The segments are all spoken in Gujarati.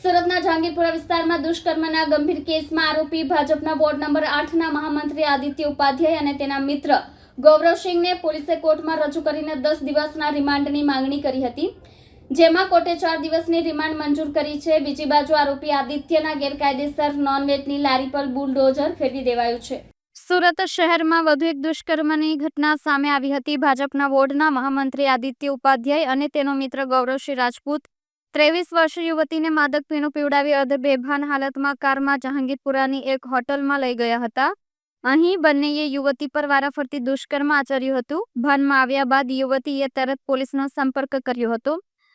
સુરતના જહાંગીરપુરા વિસ્તારમાં દુષ્કર્મના ગંભીર કેસમાં આરોપી ભાજપના વોર્ડ નંબર આઠના મહામંત્રી આદિત્ય ઉપાધ્યાય અને તેના મિત્ર ગૌરવસિંહને પોલીસે કોર્ટમાં રજૂ કરીને દસ દિવસના રિમાન્ડની માંગણી કરી હતી. જેમાં કોર્ટે ચાર દિવસની રિમાન્ડ મંજૂર કરી છે. બીજી બાજુ આરોપી આદિત્યના ગેરકાયદેસર નોનવેટની લારી પર બુલડોઝર ફેરવી દેવાયું છે. સુરત શહેરમાં વધુ એક દુષ્કર્મની ઘટના સામે આવી હતી. ભાજપના વોર્ડના મહામંત્રી આદિત્ય ઉપાધ્યાય અને તેનો મિત્ર ગૌરવસિંહ રાજપૂત ત્રેવીસ વર્ષીય યુવતીને માદક પીણું પીવડાવી અર્ધ બેભાન હાલતમાં કારમાં જહાંગીરપુરાની એક હોટલમાં લઈ ગયા હતા. અહીં બંનેએ યુવતી પર વારાફરતી દુષ્કર્મ આચર્યું હતું. ભાનમાં આવ્યા બાદ યુવતીએ તરત પોલીસનો સંપર્ક કર્યો હતો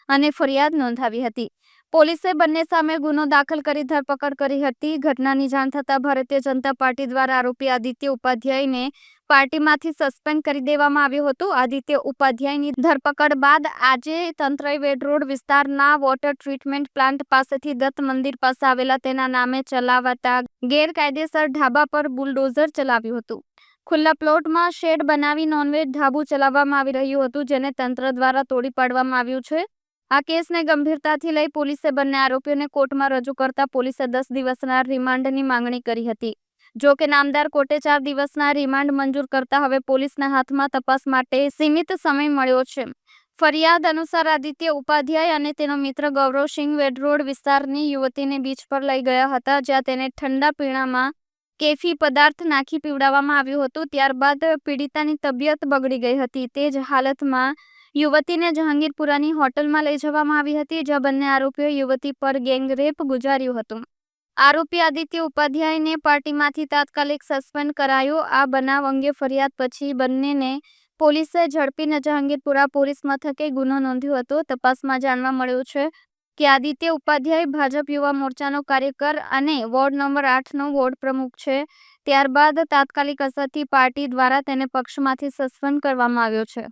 અને ફરિયાદ નોંધાવી હતી. પોલીસે બંને સામે ગુનો દાખલ કરી ધરપકડ કરી હતી. ઘટનાની જાણ થતાં ભારતીય જનતા પાર્ટી દ્વારા આરોપી આદિત્ય ઉપાધ્યાયને પાર્ટીમાંથી સસ્પેન્ડ કરી દેવામાં આવ્યું હતું. આદિત્ય ઉપાધ્યાયની ધરપકડ બાદ આજે તંત્રએ વેડરોડ વિસ્તારના વોટર ટ્રીટમેન્ટ પ્લાન્ટ પાસેથી દત્ત મંદિર પાસે આવેલા તેના નામે ચલાવાતા ગેરકાયદેસર ઢાબા પર બુલડોઝર ચલાવ્યું હતું. ખુલ્લા પ્લોટમાં શેડ બનાવી નોનવેજ ઢાબુ ચલાવવામાં આવી રહ્યું હતું, જેને તંત્ર દ્વારા તોડી પાડવામાં આવ્યું છે. આ કેસને ગંભીરતાથી લઈ પોલીસે બંને આરોપીઓને કોર્ટમાં રજૂ કરતા પોલીસે દસ દિવસના રિમાન્ડની માંગણી કરી હતી. જો કે નામદાર કોર્ટે ચાર દિવસના રિમાન્ડ મંજૂર કરતા હવે પોલીસના હાથમાં તપાસ માટે સીમિત સમય મળ્યો છે. ફરિયાદ અનુસાર આદિત્ય ઉપાધ્યાય અને તેનો મિત્ર ગૌરવસિંહ વેડરોડ વિસ્તારની યુવતીને બીચ પર લઈ ગયા હતા, જ્યાં તેને ઠંડા પીણામાં કેફી પદાર્થ નાખી પીવડાવવામાં આવ્યું હતું. ત્યારબાદ પીડિતાની તબિયત બગડી ગઈ હતી. તે જ હાલતમાં યુવતીને જહાંગીરપુરાની હોટલમાં લઈ જવામાં આવી હતી, જ્યાં બંને આરોપીઓ યુવતી પર ગેંગરેપ ગુજાર્યું હતું. આરોપી આદિત્ય ઉપાધ્યાયને પાર્ટીમાંથી તાત્કાલિક સસ્પેન્ડ કરાયો. આ બનાવ અંગે ફરિયાદ પછી બંનેને પોલીસે ઝડપીને જહાંગીરપુરા પોલીસ મથકે ગુનો નોંધ્યો હતો. તપાસમાં જાણવા મળ્યું છે કે આદિત્ય ઉપાધ્યાય ભાજપ યુવા મોરચાનો કાર્યકર અને વોર્ડ નંબર આઠનો વોર્ડ પ્રમુખ છે. ત્યારબાદ તાત્કાલિક અસરથી પાર્ટી દ્વારા તેને પક્ષમાંથી સસ્પેન્ડ કરવામાં આવ્યો છે.